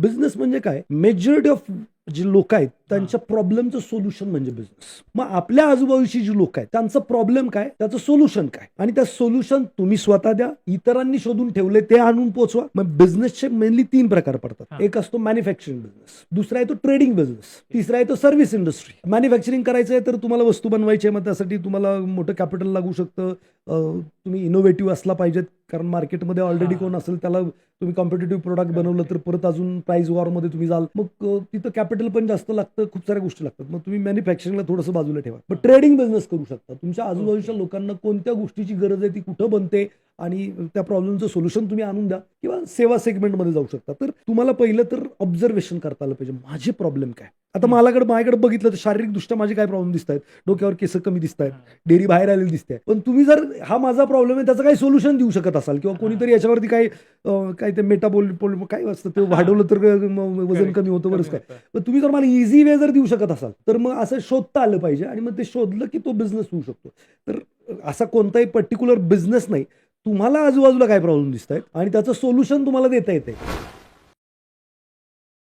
Business म्हणजे काय? Majority of जे लोक आहेत त्यांच्या प्रॉब्लेमचं सोल्युशन म्हणजे बिझनेस मग आपल्या आजूबाजूची जी लोक आहेत त्यांचं प्रॉब्लेम काय? त्याचं सोल्युशन काय? आणि त्या सोल्युशन तुम्ही स्वतः द्या इतरांनी शोधून ठेवले ते आणून पोचवा. मग बिझनेसचे मेनली तीन प्रकार पडतात. एक असतो मॅन्युफॅक्चरिंग बिझनेस दुसरा आहे तो ट्रेडिंग बिझनेस तिसरा आहे तो सर्व्हिस इंडस्ट्री मॅन्युफॅक्चरिंग करायचं आहे तर तुम्हाला वस्तू बनवायची आहे मग त्यासाठी तुम्हाला मोठं कॅपिटल लागू शकतं. तुम्ही इनोव्हेटिव्ह असला पाहिजेत कारण मार्केटमध्ये ऑलरेडी. कोण असेल त्याला तुम्ही कॉम्पिटेटिव्ह प्रोडक्ट बनवलं तर परत अजून प्राइस वॉरमध्ये तुम्ही जाल. मग तिथं कॅपिटल पण जास्त लागतं. खूप साऱ्या गोष्टी लागतात. मग तुम्ही मॅन्युफॅक्चरिंगला थोडंसं बाजूला ठेवा. पण ट्रेडिंग बिझनेस करू शकता. तुमच्या आजूबाजूच्या लोकांना कोणत्या गोष्टीची गरज आहे ती कुठं बनते आणि त्या प्रॉब्लेमचं सोल्युशन तुम्ही आणून द्या किंवा सेवा सेगमेंटमध्ये जाऊ शकता. तर तुम्हाला पहिलं तर ऑब्झर्वेशन करता आलं पाहिजे. माझे प्रॉब्लेम काय? आता माझ्याकडे माझ्याकडे बघितलं तर शारीरिकदृष्ट्या माझे काय प्रॉब्लेम दिसत आहेत डोक्यावर केस कमी दिसत आहेत डेअरी बाहेर आलेली दिसते पण तुम्ही जर हा माझा प्रॉब्लेम आहे त्याचं काही सोल्युशन देऊ शकत असाल किंवा कोणीतरी याच्यावरती अं, काय ते मेटाबोल काय असतं ते वाढवलं तर वजन. कमी होतं बरंच काय. पण तुम्ही जर मला इझी वे जर देऊ शकत असाल तर मग असं शोधता आलं पाहिजे आणि मग ते शोधलं की तो बिझनेस होऊ शकतो. तर असा कोणताही पर्टिक्युलर बिझनेस नाही. तुम्हाला आजूबाजूला काय प्रॉब्लेम दिसत आहेत आणि त्याचं सोल्युशन तुम्हाला देता येते